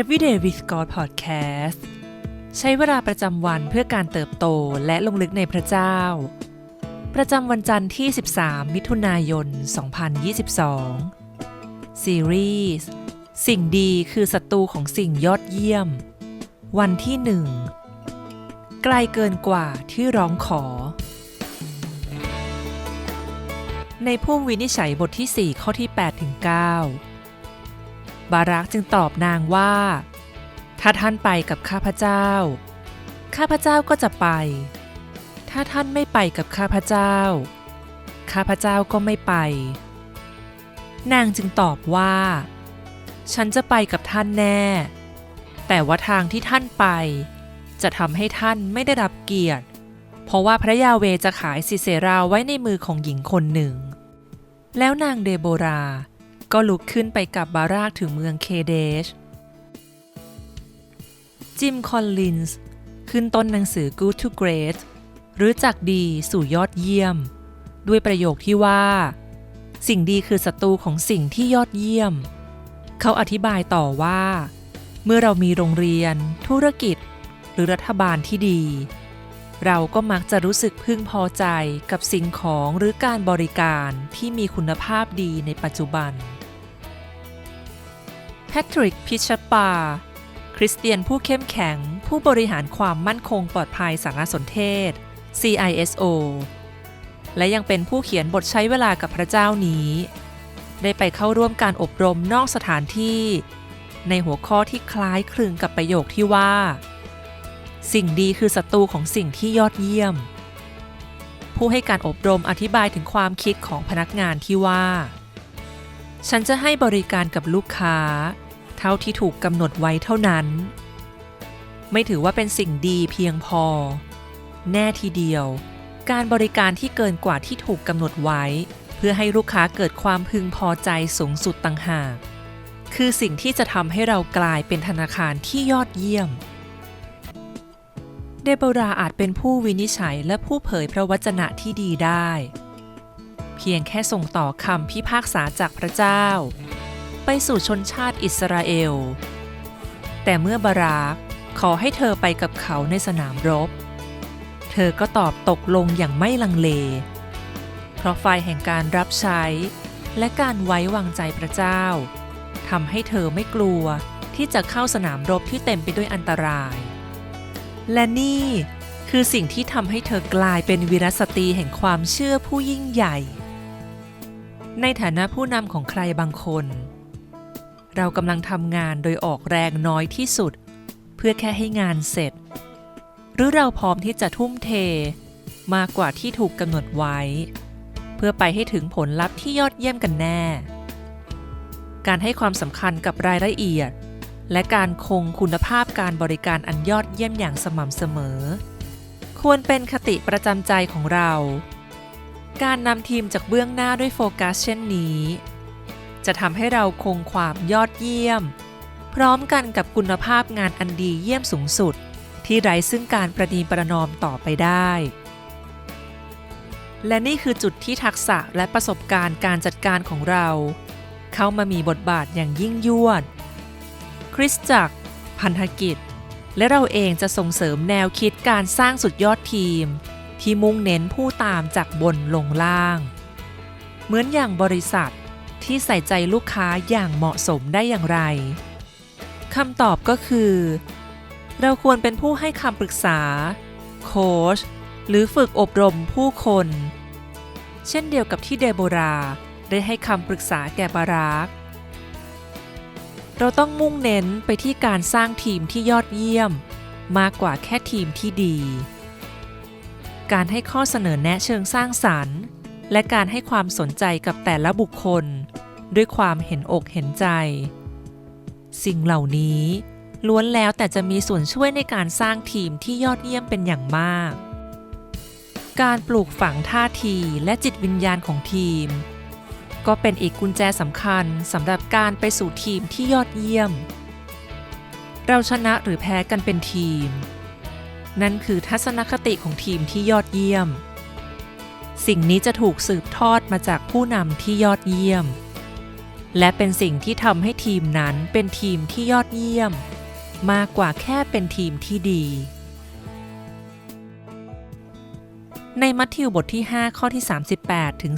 Everyday with God Podcast ใช้เวลาประจำวันเพื่อการเติบโตและลงลึกในพระเจ้า ประจำวันจันทร์ที่ 13 มิถุนายน 2022 ซีรีส์สิ่งดีคือศัตรูของสิ่งยอดเยี่ยม วันที่หนึ่งไกลเกินกว่าที่ร้องขอ ในพุ่มวินิจฉัยบทที่ 4 ข้อที่8ถึง9 บารักจึงตอบนางว่า ถ้าท่านไปกับข้าพเจ้า ข้าพเจ้าก็จะไป ถ้าท่านไม่ไปกับข้าพเจ้า ข้าพเจ้าก็ไม่ไป นางจึงตอบว่า ฉันจะไปกับท่านแน่ แต่ว่าทางที่ท่านไป จะทำให้ท่านไม่ได้รับเกียรติ เพราะว่าพระยาเวจะขายซิเซราไว้ในมือของหญิงคนหนึ่ง แล้วนางเดโบรา ก็ลุกขึ้นไปกับบารากถึงเมืองเคเดช จิมคอลลินส์ขึ้นต้นหนังสือ Good to Great หรือจากดีสู่ยอดเยี่ยม ด้วยประโยคที่ว่า สิ่งดีคือศัตรูของสิ่งที่ยอดเยี่ยม เขาอธิบายต่อว่า เมื่อเรามีโรงเรียน ธุรกิจ หรือรัฐบาลที่ดี เราก็มักจะรู้สึกพึงพอใจกับสิ่งของหรือการบริการที่มีคุณภาพดีในปัจจุบัน แพทริก พิชปา คริสเตียนผู้เข้มแข็ง ผู้บริหารความมั่นคงปลอดภัยสารสนเทศ CISO และยังเป็นผู้เขียนบทใช้เวลากับพระเจ้านี้ ได้ไปเข้าร่วมการอบรมนอกสถานที่ ในหัวข้อที่คล้ายคลึงกับประโยคที่ว่า สิ่งดีคือศัตรูของสิ่งที่ยอดเยี่ยม ผู้ให้การอบรมอธิบายถึงความคิดของพนักงานที่ว่า ฉันจะให้บริการกับลูกค้า เท่าที่ถูกกำหนดไว้เท่านั้น ไม่ถือว่าเป็นสิ่งดีเพียงพอ แน่ทีเดียว การบริการที่เกินกว่าที่ถูกกำหนดไว้ เพื่อให้ลูกค้าเกิดความพึงพอใจสูงสุดต่างหาก คือสิ่งที่จะทำให้เรากลายเป็นธนาคารที่ยอดเยี่ยม เดโบราอาจเป็นผู้วินิจฉัยและผู้เผยพระวจนะที่ดีได้ เพียงแค่ส่งต่อคำพิพากษาจากพระเจ้า ไปสู่ชนชาติอิสราเอล แต่เมื่อบารากขอให้เธอไปกับเขาในสนามรบ เธอก็ตอบตกลงอย่างไม่ลังเล เพราะไฟแห่งการรับใช้ และการไว้วางใจพระเจ้าทำให้เธอไม่กลัวที่จะเข้าสนามรบที่เต็มไปด้วยอันตราย และนี่คือสิ่งที่ทำให้เธอกลายเป็นวีรสตรีแห่งความเชื่อผู้ยิ่งใหญ่ ในฐานะผู้นำของใครบางคน เรากำลังทำงานโดยออกแรงน้อยที่สุด เพื่อแค่ให้งานเสร็จ หรือเราพร้อมที่จะทุ่มเท มากกว่าที่ถูกกำหนดไว้ เพื่อไปให้ถึงผลลัพธ์ที่ยอดเยี่ยมกันแน่ การให้ความสำคัญกับรายละเอียด และการคงคุณภาพการบริการอันยอดเยี่ยมอย่างสม่ำเสมอ ควรเป็นคติประจำใจของเรา การนำทีมจากเบื้องหน้าด้วยโฟกัสเช่นนี้ จะทำให้เราคงความยอดเยี่ยม พร้อมกันกับคุณภาพงานอันดีเยี่ยมสูงสุด ที่ไร้ซึ่งการประนีประนอมต่อไปได้ และนี่คือจุดที่ทักษะและประสบการณ์การจัดการของเรา เข้ามามีบทบาทอย่างยิ่งยวด คริสจักร พันธกิจ และเราเองจะส่งเสริมแนวคิดการสร้างสุดยอดทีม ที่มุ่งเน้นผู้ตามจากบนลงล่าง เหมือนอย่างบริษัทที่ใส่ใจลูกค้าอย่างเหมาะสมได้อย่างไรคำตอบก็คือ เราควรเป็นผู้ให้คำปรึกษา โค้ชหรือฝึกอบรมผู้คน เช่นเดียวกับที่เดโบราได้ให้คำปรึกษาแก่บารัก เราต้องมุ่งเน้นไปที่การสร้างทีมที่ยอดเยี่ยม มากกว่าแค่ทีมที่ดี การให้ข้อเสนอแนะเชิงสร้างสรรค์ และการให้ความสนใจกับแต่ละบุคคล ด้วยความเห็นอกเห็นใจ สิ่งเหล่านี้ล้วนแล้วแต่จะมีส่วนช่วยในการสร้างทีมที่ยอดเยี่ยมเป็นอย่างมาก การปลูกฝังท่าทีและจิตวิญญาณของทีม ก็เป็นอีกกุญแจสำคัญสำหรับการไปสู่ทีมที่ยอดเยี่ยม เราชนะหรือแพ้กันเป็นทีม นั่นคือทัศนคติของทีมที่ยอดเยี่ยม สิ่งนี้จะถูกสืบทอดมาจากผู้นำที่ยอดเยี่ยม และเป็นสิ่งที่ทำให้ทีมนั้นเป็นทีมที่ยอดเยี่ยม มากกว่าแค่เป็นทีมที่ดี ในมัทธิวบทที่ 5 ข้อที่ 38 ถึง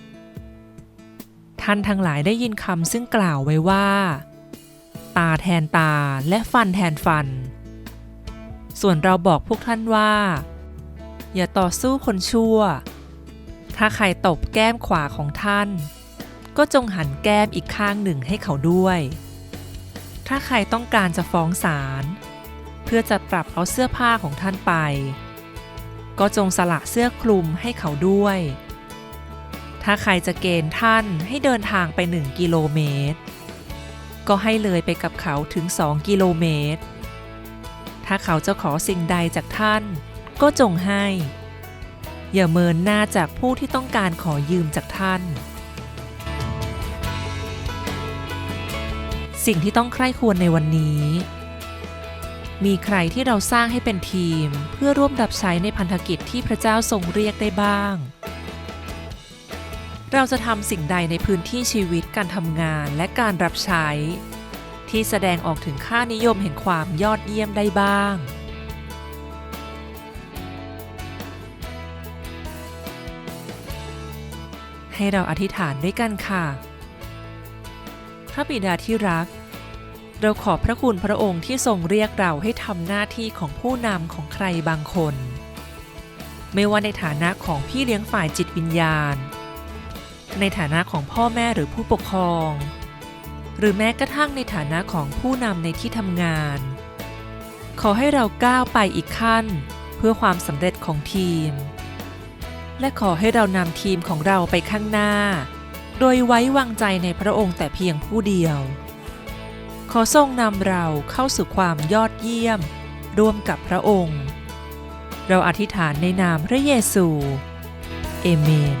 42 ท่านทั้งหลายได้ยินคำซึ่งกล่าวไว้ว่า ตาแทนตาและฟันแทนฟัน ส่วนเราบอกพวกท่านว่า อย่าต่อสู้คนชั่ว ถ้าใครตบแก้มขวาของท่าน ก็จงหันแก้มอีกข้างหนึ่งให้เขาด้วย ถ้าใครต้องการจะฟ้องศาลเพื่อจะปรับเอาเสื้อผ้าของท่านไป ก็จงสละเสื้อคลุมให้เขาด้วย ถ้าใครจะเกณฑ์ท่านให้เดินทางไปหนึ่งกิโลเมตร ก็ให้เลยไปกับเขาถึงสองกิโลเมตร ถ้าเขาจะขอสิ่งใดจากท่าน ก็จงให้ อย่าเมินหน้าจากผู้ที่ต้องการขอยืมจากท่าน สิ่งที่ต้องใคร่ควรในวันนี้ มีใครที่เราสร้างให้เป็นทีมเพื่อร่วมรับใช้ในพันธกิจที่พระเจ้าทรงเรียกได้บ้าง เราจะทำสิ่งใดในพื้นที่ชีวิตการทำงานและการรับใช้ ที่แสดงออกถึงค่านิยมแห่งความยอดเยี่ยมได้บ้างให้เราอธิษฐานด้วยกันค่ะ พระบิดาที่รัก เราขอบพระคุณพระองค์ที่ทรงเรียกเราให้ทำหน้าที่ของผู้นำของใครบางคน ไม่ว่าในฐานะของพี่เลี้ยงฝ่ายจิตวิญญาณ ในฐานะของพ่อแม่หรือผู้ปกครอง หรือแม้กระทั่งในฐานะของผู้นำในที่ทำงาน ขอให้เราก้าวไปอีกขั้น เพื่อความสำเร็จของทีม และขอให้เรานำทีมของเราไปข้างหน้า โดยไว้วางใจในพระองค์แต่เพียงผู้เดียว ขอทรงนำเราเข้าสู่ความยอดเยี่ยม ร่วมกับพระองค์ เราอธิษฐานในนามพระเยซู เอเมน